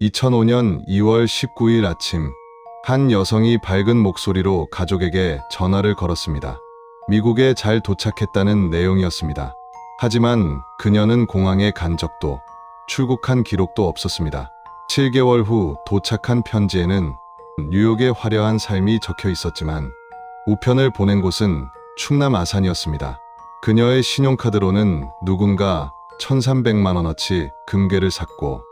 2005년 2월 19일 아침, 한 여성이 밝은 목소리로 가족에게 전화를 걸었습니다. 미국에 잘 도착했다는 내용이었습니다. 하지만 그녀는 공항에 간 적도, 출국한 기록도 없었습니다. 7개월 후 도착한 편지에는 뉴욕의 화려한 삶이 적혀 있었지만 우편을 보낸 곳은 충남 아산이었습니다. 그녀의 신용카드로는 누군가 1300만 원어치 금괴를 샀고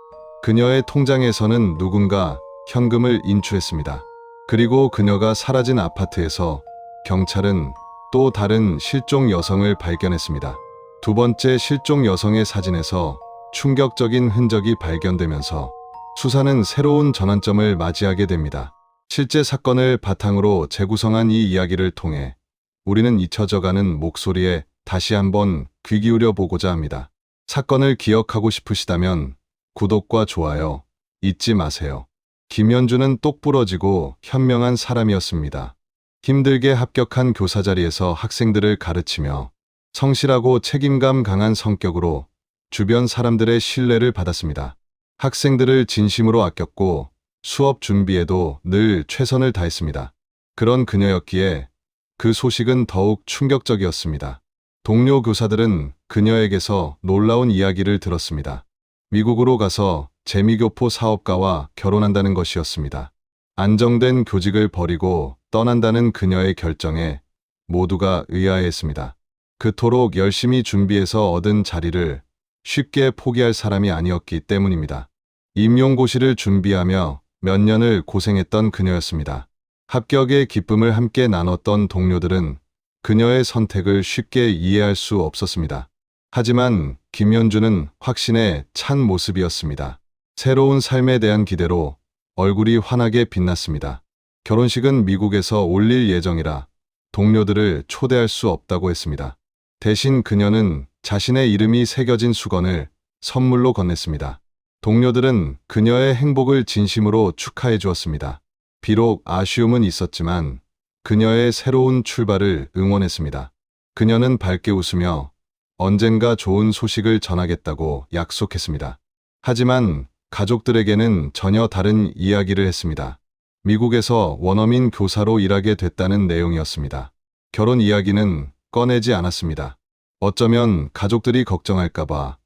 그녀의 통장에서는 누군가 현금을 인출했습니다. 그리고 그녀가 사라진 아파트에서 경찰은 또 다른 실종 여성을 발견했습니다. 두 번째 실종 여성의 사진에서 충격적인 흔적이 발견되면서 수사는 새로운 전환점을 맞이하게 됩니다. 실제 사건을 바탕으로 재구성한 이 이야기를 통해 우리는 잊혀져가는 목소리에 다시 한번 귀 기울여 보고자 합니다. 사건을 기억하고 싶으시다면 구독과 좋아요 잊지 마세요. 김현주는 똑부러지고 현명한 사람이었습니다. 힘들게 합격한 교사 자리에서 학생들을 가르치며 성실하고 책임감 강한 성격으로 주변 사람들의 신뢰를 받았습니다. 학생들을 진심으로 아꼈고 수업 준비에도 늘 최선을 다했습니다. 그런 그녀였기에 그 소식은 더욱 충격적이었습니다. 동료 교사들은 그녀에게서 놀라운 이야기를 들었습니다. 미국으로 가서 재미교포 사업가와 결혼한다는 것이었습니다. 안정된 교직을 버리고 떠난다는 그녀의 결정에 모두가 의아해했습니다. 그토록 열심히 준비해서 얻은 자리를 쉽게 포기할 사람이 아니었기 때문입니다. 임용고시를 준비하며 몇 년을 고생했던 그녀였습니다. 합격의 기쁨을 함께 나눴던 동료들은 그녀의 선택을 쉽게 이해할 수 없었습니다. 하지만 김현주는 확신에 찬 모습이었습니다. 새로운 삶에 대한 기대로 얼굴이 환하게 빛났습니다. 결혼식은 미국에서 올릴 예정이라 동료들을 초대할 수 없다고 했습니다. 대신 그녀는 자신의 이름이 새겨진 수건을 선물로 건넸습니다. 동료들은 그녀의 행복을 진심으로 축하해 주었습니다. 비록 아쉬움은 있었지만 그녀의 새로운 출발을 응원했습니다. 그녀는 밝게 웃으며 언젠가 좋은 소식을 전하겠다고 약속했습니다. 하지만 가족들에게는 전혀 다른 이야기를 했습니다. 미국에서 원어민 교사로 일하게 됐다는 내용이었습니다. 결혼 이야기는 꺼내지 않았습니다. 어쩌면 가족들이 걱정할까봐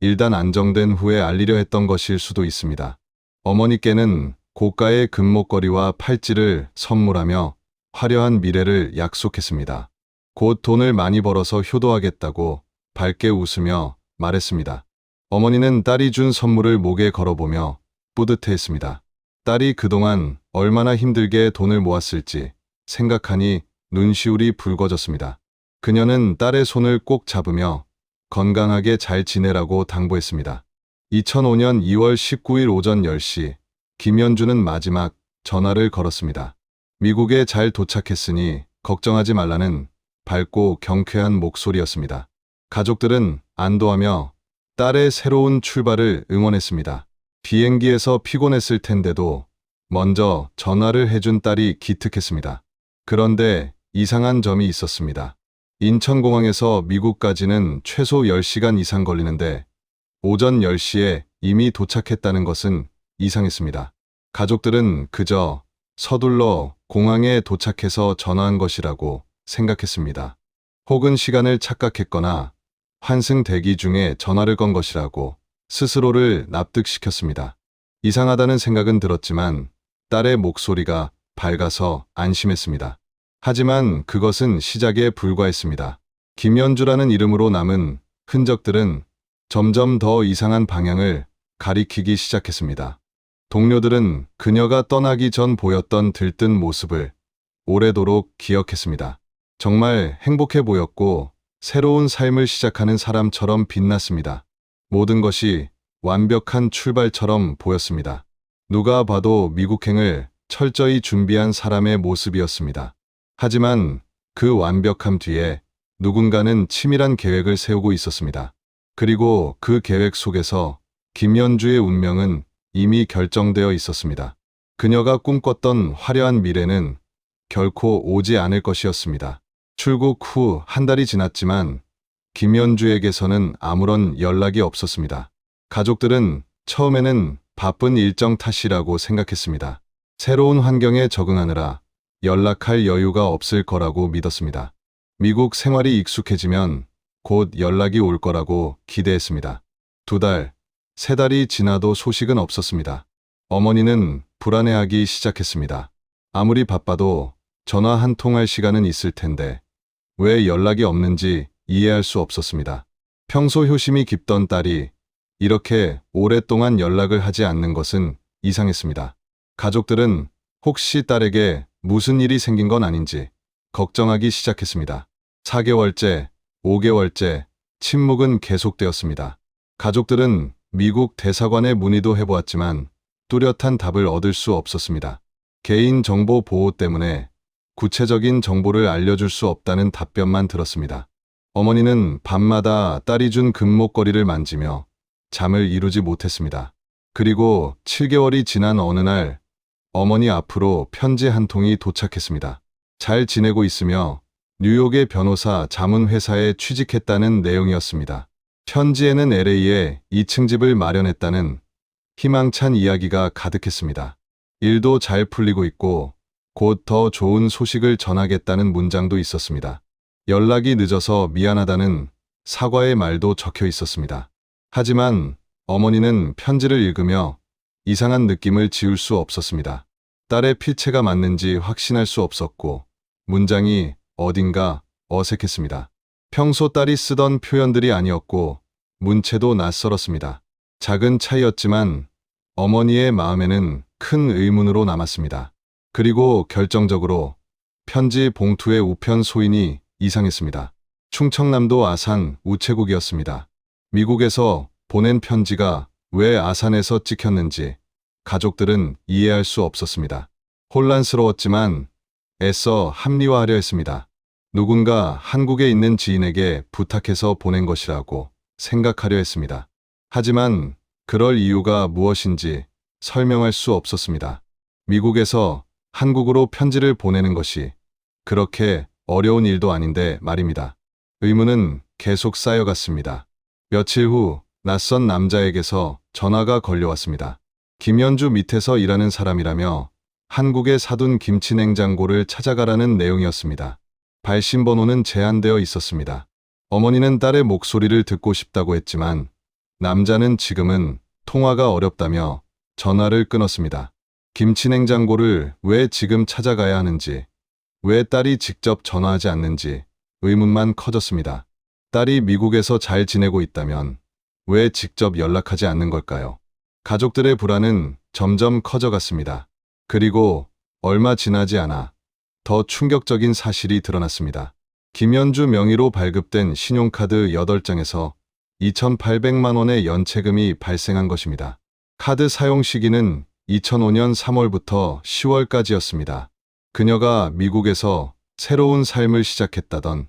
일단 안정된 후에 알리려 했던 것일 수도 있습니다. 어머니께는 고가의 금목걸이와 팔찌를 선물하며 화려한 미래를 약속했습니다. 곧 돈을 많이 벌어서 효도하겠다고 밝게 웃으며 말했습니다. 어머니는 딸이 준 선물을 목에 걸어보며 뿌듯해했습니다. 딸이 그동안 얼마나 힘들게 돈을 모았을지 생각하니 눈시울이 붉어졌습니다. 그녀는 딸의 손을 꼭 잡으며 건강하게 잘 지내라고 당부했습니다. 2005년 2월 19일 오전 10시 김현주는 마지막 전화를 걸었습니다. 미국에 잘 도착했으니 걱정하지 말라는 밝고 경쾌한 목소리였습니다. 가족들은 안도하며 딸의 새로운 출발을 응원했습니다. 비행기에서 피곤했을 텐데도 먼저 전화를 해준 딸이 기특했습니다. 그런데 이상한 점이 있었습니다. 인천공항에서 미국까지는 최소 10시간 이상 걸리는데 오전 10시에 이미 도착했다는 것은 이상했습니다. 가족들은 그저 서둘러 공항에 도착해서 전화한 것이라고 생각했습니다. 혹은 시간을 착각했거나 환승 대기 중에 전화를 건 것이라고 스스로를 납득시켰습니다. 이상하다는 생각은 들었지만 딸의 목소리가 밝아서 안심했습니다. 하지만 그것은 시작에 불과했습니다. 김연주라는 이름으로 남은 흔적들은 점점 더 이상한 방향을 가리키기 시작했습니다. 동료들은 그녀가 떠나기 전 보였던 들뜬 모습을 오래도록 기억했습니다. 정말 행복해 보였고 새로운 삶을 시작하는 사람처럼 빛났습니다. 모든 것이 완벽한 출발처럼 보였습니다. 누가 봐도 미국행을 철저히 준비한 사람의 모습이었습니다. 하지만 그 완벽함 뒤에 누군가는 치밀한 계획을 세우고 있었습니다. 그리고 그 계획 속에서 김연주의 운명은 이미 결정되어 있었습니다. 그녀가 꿈꿨던 화려한 미래는 결코 오지 않을 것이었습니다. 출국 후 한 달이 지났지만 김연주에게서는 아무런 연락이 없었습니다. 가족들은 처음에는 바쁜 일정 탓이라고 생각했습니다. 새로운 환경에 적응하느라 연락할 여유가 없을 거라고 믿었습니다. 미국 생활이 익숙해지면 곧 연락이 올 거라고 기대했습니다. 두 달, 세 달이 지나도 소식은 없었습니다. 어머니는 불안해하기 시작했습니다. 아무리 바빠도 전화 한 통 할 시간은 있을 텐데 왜 연락이 없는지 이해할 수 없었습니다. 평소 효심이 깊던 딸이 이렇게 오랫동안 연락을 하지 않는 것은 이상했습니다. 가족들은 혹시 딸에게 무슨 일이 생긴 건 아닌지 걱정하기 시작했습니다. 4개월째, 5개월째 침묵은 계속되었습니다. 가족들은 미국 대사관에 문의도 해보았지만 뚜렷한 답을 얻을 수 없었습니다. 개인정보 보호 때문에 구체적인 정보를 알려줄 수 없다는 답변만 들었습니다. 어머니는 밤마다 딸이 준 금목걸이를 만지며 잠을 이루지 못했습니다. 그리고 7개월이 지난 어느 날 어머니 앞으로 편지 한 통이 도착했습니다. 잘 지내고 있으며 뉴욕의 변호사 자문회사에 취직했다는 내용이었습니다. 편지에는 LA에 2층 집을 마련했다는 희망찬 이야기가 가득했습니다. 일도 잘 풀리고 있고 곧 더 좋은 소식을 전하겠다는 문장도 있었습니다. 연락이 늦어서 미안하다는 사과의 말도 적혀 있었습니다. 하지만 어머니는 편지를 읽으며 이상한 느낌을 지울 수 없었습니다. 딸의 필체가 맞는지 확신할 수 없었고 문장이 어딘가 어색했습니다. 평소 딸이 쓰던 표현들이 아니었고 문체도 낯설었습니다. 작은 차이였지만 어머니의 마음에는 큰 의문으로 남았습니다. 그리고 결정적으로 편지 봉투의 우편 소인이 이상했습니다. 충청남도 아산 우체국이었습니다. 미국에서 보낸 편지가 왜 아산에서 찍혔는지 가족들은 이해할 수 없었습니다. 혼란스러웠지만 애써 합리화하려 했습니다. 누군가 한국에 있는 지인에게 부탁해서 보낸 것이라고 생각하려 했습니다. 하지만 그럴 이유가 무엇인지 설명할 수 없었습니다. 미국에서 한국으로 편지를 보내는 것이 그렇게 어려운 일도 아닌데 말입니다. 의문은 계속 쌓여갔습니다. 며칠 후 낯선 남자에게서 전화가 걸려왔습니다. 김현주 밑에서 일하는 사람이라며 한국에 사둔 김치 냉장고를 찾아가라는 내용이었습니다. 발신 번호는 제한되어 있었습니다. 어머니는 딸의 목소리를 듣고 싶다고 했지만 남자는 지금은 통화가 어렵다며 전화를 끊었습니다. 김치 냉장고를 왜 지금 찾아가야 하는지, 왜 딸이 직접 전화하지 않는지 의문만 커졌습니다. 딸이 미국에서 잘 지내고 있다면 왜 직접 연락하지 않는 걸까요? 가족들의 불안은 점점 커져갔습니다. 그리고 얼마 지나지 않아 더 충격적인 사실이 드러났습니다. 김현주 명의로 발급된 신용카드 8장에서 2,800만 원의 연체금이 발생한 것입니다. 카드 사용 시기는 2005년 3월부터 10월까지였습니다. 그녀가 미국에서 새로운 삶을 시작했다던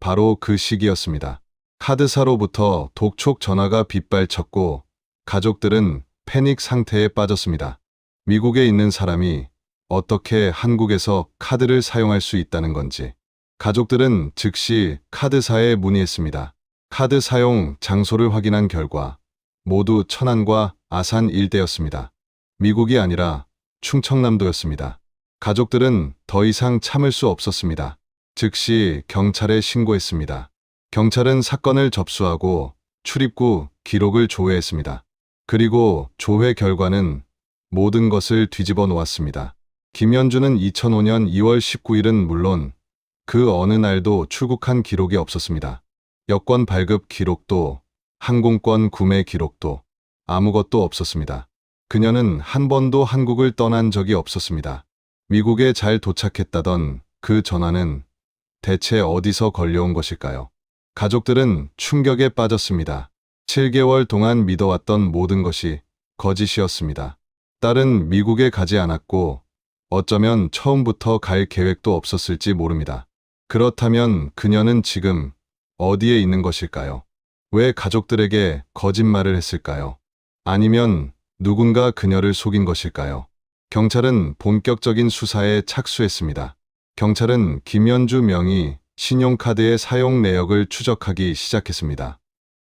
바로 그 시기였습니다. 카드사로부터 독촉 전화가 빗발쳤고 가족들은 패닉 상태에 빠졌습니다. 미국에 있는 사람이 어떻게 한국에서 카드를 사용할 수 있다는 건지 가족들은 즉시 카드사에 문의했습니다. 카드 사용 장소를 확인한 결과 모두 천안과 아산 일대였습니다. 미국이 아니라 충청남도였습니다. 가족들은 더 이상 참을 수 없었습니다. 즉시 경찰에 신고했습니다. 경찰은 사건을 접수하고 출입구 기록을 조회했습니다. 그리고 조회 결과는 모든 것을 뒤집어 놓았습니다. 김현주는 2005년 2월 19일은 물론 그 어느 날도 출국한 기록이 없었습니다. 여권 발급 기록도 항공권 구매 기록도 아무것도 없었습니다. 그녀는 한 번도 한국을 떠난 적이 없었습니다. 미국에 잘 도착했다던 그 전화는 대체 어디서 걸려온 것일까요? 가족들은 충격에 빠졌습니다. 7개월 동안 믿어왔던 모든 것이 거짓이었습니다. 딸은 미국에 가지 않았고 어쩌면 처음부터 갈 계획도 없었을지 모릅니다. 그렇다면 그녀는 지금 어디에 있는 것일까요? 왜 가족들에게 거짓말을 했을까요? 아니면 누군가 그녀를 속인 것일까요? 경찰은 본격적인 수사에 착수했습니다. 경찰은 김현주 명의 신용카드의 사용 내역을 추적하기 시작했습니다.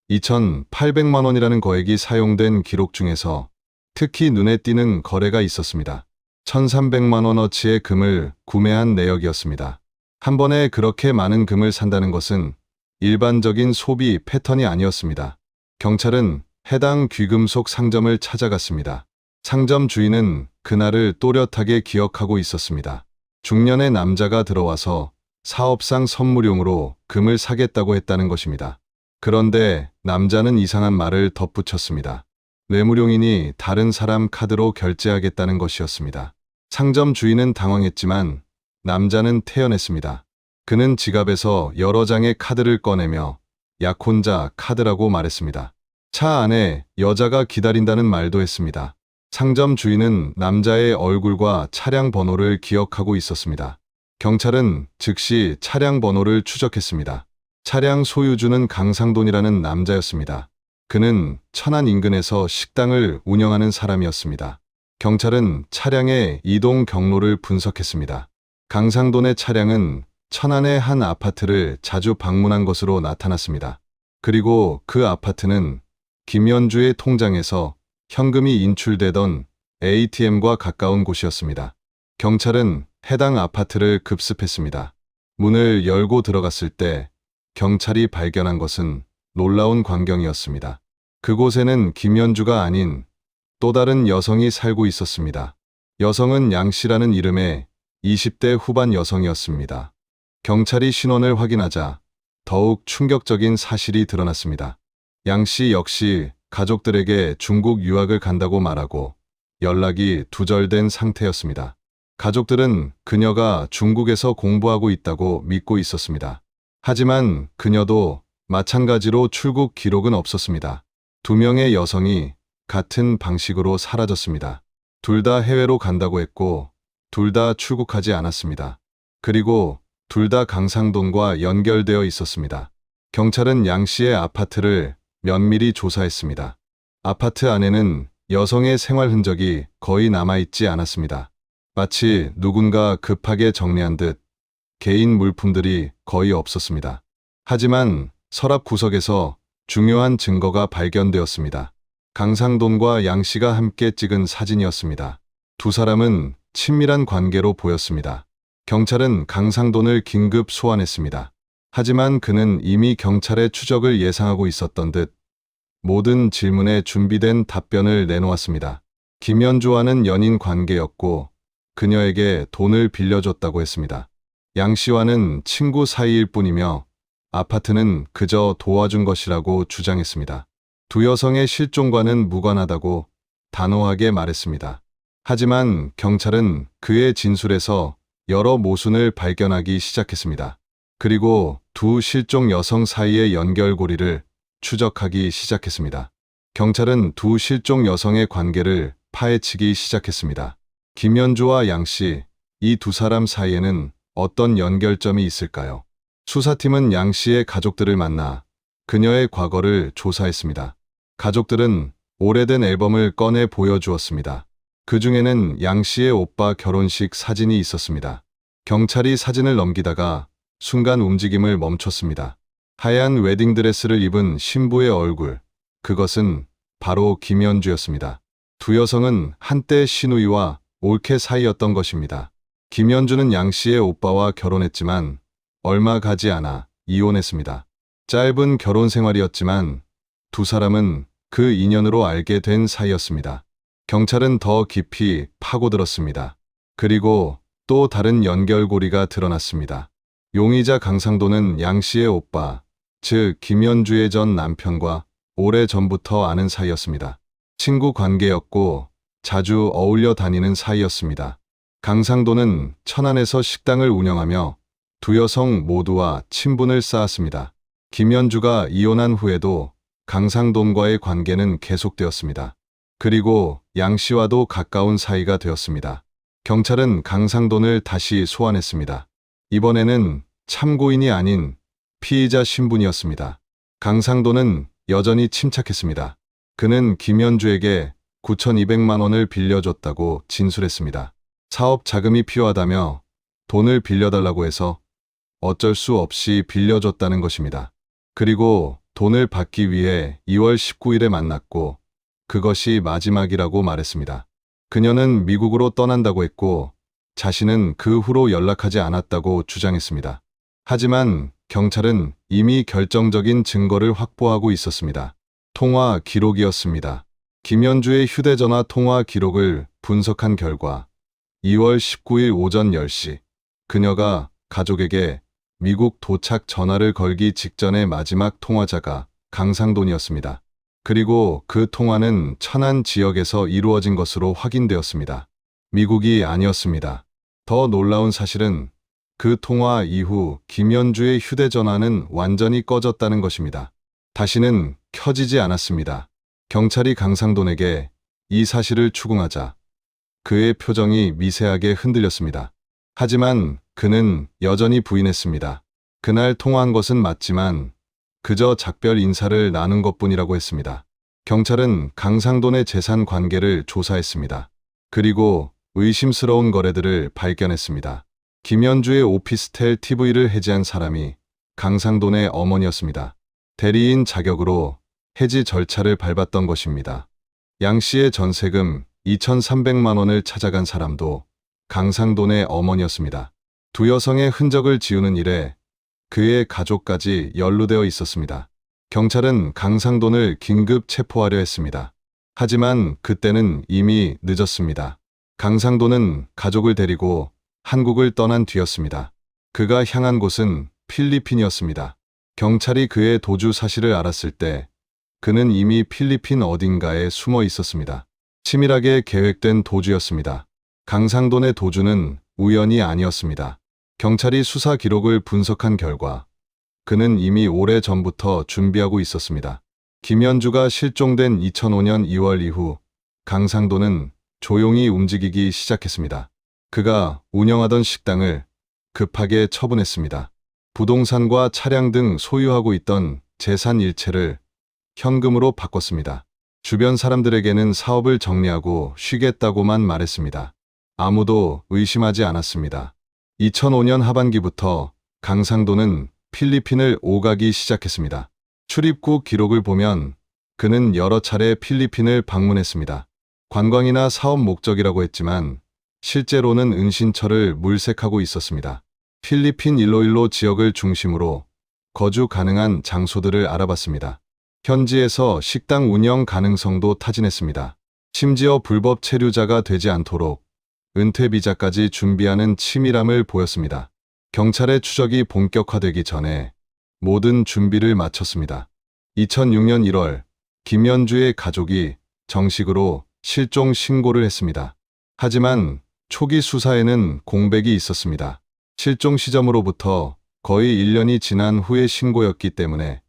2,800만 원이라는 거액이 사용된 기록 중에서 특히 눈에 띄는 거래가 있었습니다. 1300만 원어치의 금을 구매한 내역이었습니다. 한 번에 그렇게 많은 금을 산다는 것은 일반적인 소비 패턴이 아니었습니다. 경찰은 해당 귀금속 상점을 찾아갔습니다. 상점 주인은 그날을 또렷하게 기억하고 있었습니다. 중년의 남자가 들어와서 사업상 선물용으로 금을 사겠다고 했다는 것입니다. 그런데 남자는 이상한 말을 덧붙였습니다. 뇌물용이니 다른 사람 카드로 결제하겠다는 것이었습니다. 상점 주인은 당황했지만 남자는 태연했습니다. 그는 지갑에서 여러 장의 카드를 꺼내며 약혼자 카드라고 말했습니다. 차 안에 여자가 기다린다는 말도 했습니다. 상점 주인은 남자의 얼굴과 차량 번호를 기억하고 있었습니다. 경찰은 즉시 차량 번호를 추적했습니다. 차량 소유주는 강상돈이라는 남자였습니다. 그는 천안 인근에서 식당을 운영하는 사람이었습니다. 경찰은 차량의 이동 경로를 분석했습니다. 강상돈의 차량은 천안의 한 아파트를 자주 방문한 것으로 나타났습니다. 그리고 그 아파트는 김연주의 통장에서 현금이 인출되던 ATM과 가까운 곳이었습니다. 경찰은 해당 아파트를 급습했습니다. 문을 열고 들어갔을 때 경찰이 발견한 것은 놀라운 광경이었습니다. 그곳에는 김연주가 아닌 또 다른 여성이 살고 있었습니다. 여성은 양 씨라는 이름의 20대 후반 여성이었습니다. 경찰이 신원을 확인하자 더욱 충격적인 사실이 드러났습니다. 양 씨 역시 가족들에게 중국 유학을 간다고 말하고 연락이 두절된 상태였습니다. 가족들은 그녀가 중국에서 공부하고 있다고 믿고 있었습니다. 하지만 그녀도 마찬가지로 출국 기록은 없었습니다. 두 명의 여성이 같은 방식으로 사라졌습니다. 둘 다 해외로 간다고 했고 둘 다 출국하지 않았습니다. 그리고 둘 다 강상동과 연결되어 있었습니다. 경찰은 양 씨의 아파트를 면밀히 조사했습니다. 아파트 안에는 여성의 생활 흔적이 거의 남아있지 않았습니다. 마치 누군가 급하게 정리한 듯 개인 물품들이 거의 없었습니다. 하지만 서랍 구석에서 중요한 증거가 발견되었습니다. 강상돈과 양 씨가 함께 찍은 사진이었습니다. 두 사람은 친밀한 관계로 보였습니다. 경찰은 강상돈을 긴급 소환했습니다. 하지만 그는 이미 경찰의 추적을 예상하고 있었던 듯 모든 질문에 준비된 답변을 내놓았습니다. 김연주와는 연인 관계였고 그녀에게 돈을 빌려줬다고 했습니다. 양 씨와는 친구 사이일 뿐이며 아파트는 그저 도와준 것이라고 주장했습니다. 두 여성의 실종과는 무관하다고 단호하게 말했습니다. 하지만 경찰은 그의 진술에서 여러 모순을 발견하기 시작했습니다. 그리고 두 실종 여성 사이의 연결고리를 추적하기 시작했습니다. 경찰은 두 실종 여성의 관계를 파헤치기 시작했습니다. 김연주와 양 씨, 이 두 사람 사이에는 어떤 연결점이 있을까요? 수사팀은 양 씨의 가족들을 만나 그녀의 과거를 조사했습니다. 가족들은 오래된 앨범을 꺼내 보여주었습니다. 그 중에는 양 씨의 오빠 결혼식 사진이 있었습니다. 경찰이 사진을 넘기다가 순간 움직임을 멈췄습니다. 하얀 웨딩드레스를 입은 신부의 얼굴, 그것은 바로 김연주였습니다. 두 여성은 한때 신우이와 올케 사이였던 것입니다. 김연주는 양 씨의 오빠와 결혼했지만 얼마 가지 않아 이혼했습니다. 짧은 결혼 생활이었지만 두 사람은 그 인연으로 알게 된 사이였습니다. 경찰은 더 깊이 파고들었습니다. 그리고 또 다른 연결고리가 드러났습니다. 용의자 강상도는 양 씨의 오빠, 즉 김연주의 전 남편과 오래 전부터 아는 사이였습니다. 친구 관계였고 자주 어울려 다니는 사이였습니다. 강상도는 천안에서 식당을 운영하며 두 여성 모두와 친분을 쌓았습니다. 김연주가 이혼한 후에도 강상돈과의 관계는 계속되었습니다. 그리고 양 씨와도 가까운 사이가 되었습니다. 경찰은 강상돈을 다시 소환했습니다. 이번에는 참고인이 아닌 피의자 신분이었습니다. 강상돈은 여전히 침착했습니다. 그는 김연주에게 9,200만 원을 빌려줬다고 진술했습니다. 사업 자금이 필요하다며 돈을 빌려달라고 해서 어쩔 수 없이 빌려줬다는 것입니다. 그리고 돈을 받기 위해 2월 19일에 만났고 그것이 마지막이라고 말했습니다. 그녀는 미국으로 떠난다고 했고 자신은 그 후로 연락하지 않았다고 주장했습니다. 하지만 경찰은 이미 결정적인 증거를 확보하고 있었습니다. 통화 기록이었습니다. 김현주의 휴대전화 통화 기록을 분석한 결과 2월 19일 오전 10시 그녀가 가족에게 미국 도착 전화를 걸기 직전의 마지막 통화자가 강상돈이었습니다. 그리고 그 통화는 천안 지역에서 이루어진 것으로 확인되었습니다. 미국이 아니었습니다. 더 놀라운 사실은 그 통화 이후 김현주의 휴대전화는 완전히 꺼졌다는 것입니다. 다시는 켜지지 않았습니다. 경찰이 강상돈에게 이 사실을 추궁하자 그의 표정이 미세하게 흔들렸습니다. 하지만 그는 여전히 부인했습니다. 그날 통화한 것은 맞지만 그저 작별 인사를 나눈 것뿐이라고 했습니다. 경찰은 강상돈의 재산 관계를 조사했습니다. 그리고 의심스러운 거래들을 발견했습니다. 김현주의 오피스텔 TV를 해지한 사람이 강상돈의 어머니였습니다. 대리인 자격으로 해지 절차를 밟았던 것입니다. 양 씨의 전세금 2,300만 원을 찾아간 사람도 강상돈의 어머니였습니다. 두 여성의 흔적을 지우는 일에 그의 가족까지 연루되어 있었습니다. 경찰은 강상돈을 긴급 체포하려 했습니다. 하지만 그때는 이미 늦었습니다. 강상돈은 가족을 데리고 한국을 떠난 뒤였습니다. 그가 향한 곳은 필리핀이었습니다. 경찰이 그의 도주 사실을 알았을 때 그는 이미 필리핀 어딘가에 숨어 있었습니다. 치밀하게 계획된 도주였습니다. 강상돈의 도주는 우연이 아니었습니다. 경찰이 수사 기록을 분석한 결과 그는 이미 오래 전부터 준비하고 있었습니다. 김현주가 실종된 2005년 2월 이후 강상돈은 조용히 움직이기 시작했습니다. 그가 운영하던 식당을 급하게 처분했습니다. 부동산과 차량 등 소유하고 있던 재산 일체를 현금으로 바꿨습니다. 주변 사람들에게는 사업을 정리하고 쉬겠다고만 말했습니다. 아무도 의심하지 않았습니다. 2005년 하반기부터 강상도는 필리핀을 오가기 시작했습니다. 출입국 기록을 보면 그는 여러 차례 필리핀을 방문했습니다. 관광이나 사업 목적이라고 했지만 실제로는 은신처를 물색하고 있었습니다. 필리핀 일로일로 지역을 중심으로 거주 가능한 장소들을 알아봤습니다. 현지에서 식당 운영 가능성도 타진했습니다. 심지어 불법 체류자가 되지 않도록 은퇴 비자까지 준비하는 치밀함을 보였습니다. 경찰의 추적이 본격화되기 전에 모든 준비를 마쳤습니다. 2006년 1월 김현주의 가족이 정식으로 실종 신고를 했습니다. 하지만 초기 수사에는 공백이 있었습니다. 실종 시점으로부터 거의 1년이 지난 후의 신고였기 때문에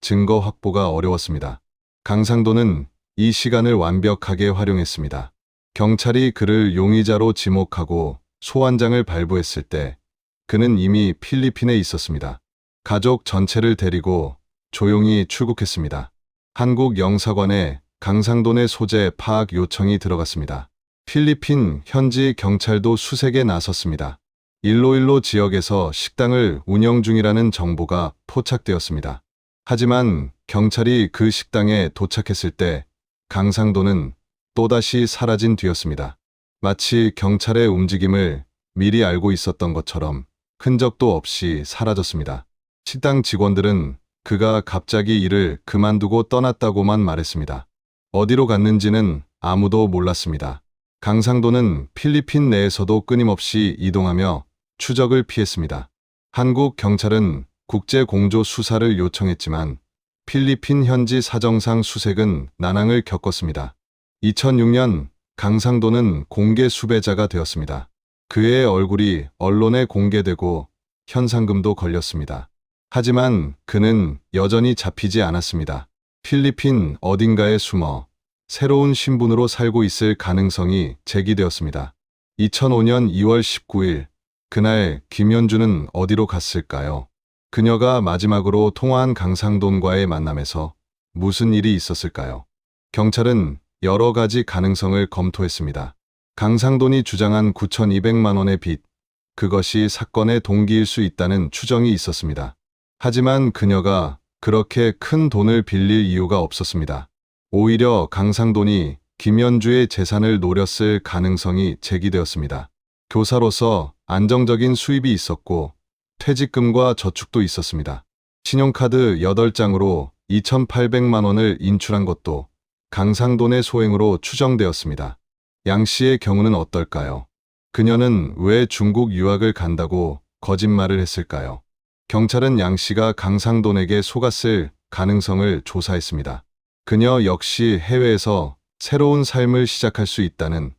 증거 확보가 어려웠습니다. 강상도는 이 시간을 완벽하게 활용했습니다. 경찰이 그를 용의자로 지목하고 소환장을 발부했을 때 그는 이미 필리핀에 있었습니다. 가족 전체를 데리고 조용히 출국했습니다. 한국 영사관에 강상돈의 소재 파악 요청이 들어갔습니다. 필리핀 현지 경찰도 수색에 나섰습니다. 일로일로 지역에서 식당을 운영 중이라는 정보가 포착되었습니다. 하지만 경찰이 그 식당에 도착했을 때 강상도는 또다시 사라진 뒤였습니다. 마치 경찰의 움직임을 미리 알고 있었던 것처럼 흔적도 없이 사라졌습니다. 식당 직원들은 그가 갑자기 일을 그만두고 떠났다고만 말했습니다. 어디로 갔는지는 아무도 몰랐습니다. 강상도는 필리핀 내에서도 끊임없이 이동하며 추적을 피했습니다. 한국 경찰은 국제 공조 수사를 요청했지만 필리핀 현지 사정상 수색은 난항을 겪었습니다. 2006년 강상도는 공개 수배자가 되었습니다. 그의 얼굴이 언론에 공개되고 현상금도 걸렸습니다. 하지만 그는 여전히 잡히지 않았습니다. 필리핀 어딘가에 숨어 새로운 신분으로 살고 있을 가능성이 제기되었습니다. 2005년 2월 19일 그날 김현주는 어디로 갔을까요? 그녀가 마지막으로 통화한 강상돈과의 만남에서 무슨 일이 있었을까요? 경찰은 여러 가지 가능성을 검토했습니다. 강상돈이 주장한 9,200만 원의 빚, 그것이 사건의 동기일 수 있다는 추정이 있었습니다. 하지만 그녀가 그렇게 큰 돈을 빌릴 이유가 없었습니다. 오히려 강상돈이 김연주의 재산을 노렸을 가능성이 제기되었습니다. 교사로서 안정적인 수입이 있었고 퇴직금과 저축도 있었습니다. 신용카드 8장으로 2,800만 원을 인출한 것도 강상돈의 소행으로 추정되었습니다. 양 씨의 경우는 어떨까요? 그녀는 왜 중국 유학을 간다고 거짓말을 했을까요? 경찰은 양 씨가 강상돈에게 속았을 가능성을 조사했습니다. 그녀 역시 해외에서 새로운 삶을 시작할 수 있다는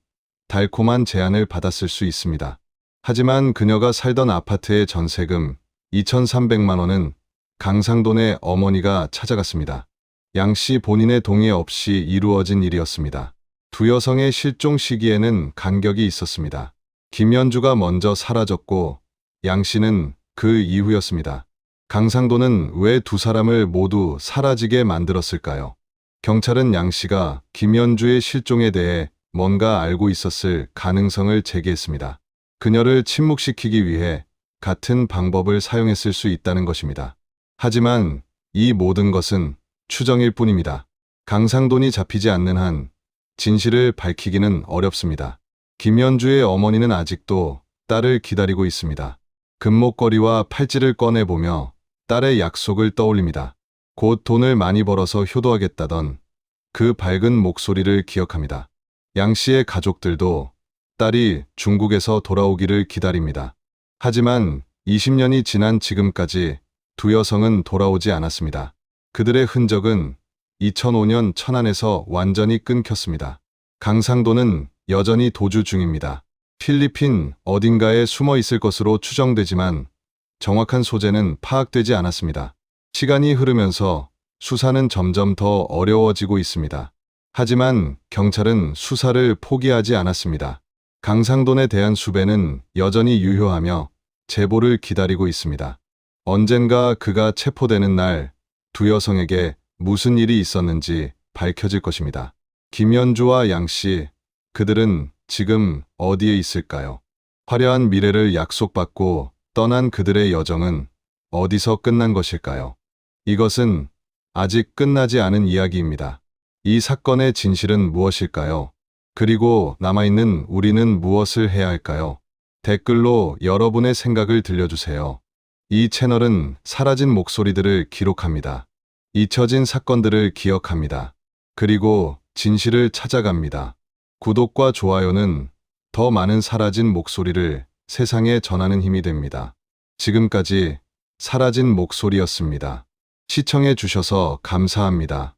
달콤한 제안을 받았을 수 있습니다. 하지만 그녀가 살던 아파트의 전세금 2,300만 원은 강상돈의 어머니가 찾아갔습니다. 양 씨 본인의 동의 없이 이루어진 일이었습니다. 두 여성의 실종 시기에는 간격이 있었습니다. 김연주가 먼저 사라졌고 양 씨는 그 이후였습니다. 강상돈은 왜두 사람을 모두 사라지게 만들었을까요? 경찰은 양 씨가 김연주의 실종에 대해 뭔가 알고 있었을 가능성을 제기했습니다. 그녀를 침묵시키기 위해 같은 방법을 사용했을 수 있다는 것입니다. 하지만 이 모든 것은 추정일 뿐입니다. 강상돈이 잡히지 않는 한 진실을 밝히기는 어렵습니다. 김연주의 어머니는 아직도 딸을 기다리고 있습니다. 금목걸이와 팔찌를 꺼내보며 딸의 약속을 떠올립니다. 곧 돈을 많이 벌어서 효도하겠다던 그 밝은 목소리를 기억합니다. 양 씨의 가족들도 딸이 중국에서 돌아오기를 기다립니다. 하지만 20년이 지난 지금까지 두 여성은 돌아오지 않았습니다. 그들의 흔적은 2005년 천안에서 완전히 끊겼습니다. 강상도는 여전히 도주 중입니다. 필리핀 어딘가에 숨어 있을 것으로 추정되지만 정확한 소재는 파악되지 않았습니다. 시간이 흐르면서 수사는 점점 더 어려워지고 있습니다. 하지만 경찰은 수사를 포기하지 않았습니다. 강상돈에 대한 수배는 여전히 유효하며 제보를 기다리고 있습니다. 언젠가 그가 체포되는 날 두 여성에게 무슨 일이 있었는지 밝혀질 것입니다. 김연주와 양씨, 그들은 지금 어디에 있을까요? 화려한 미래를 약속받고 떠난 그들의 여정은 어디서 끝난 것일까요? 이것은 아직 끝나지 않은 이야기입니다. 이 사건의 진실은 무엇일까요? 그리고 남아있는 우리는 무엇을 해야 할까요? 댓글로 여러분의 생각을 들려주세요. 이 채널은 사라진 목소리들을 기록합니다. 잊혀진 사건들을 기억합니다. 그리고 진실을 찾아갑니다. 구독과 좋아요는 더 많은 사라진 목소리를 세상에 전하는 힘이 됩니다. 지금까지 사라진 목소리였습니다. 시청해 주셔서 감사합니다.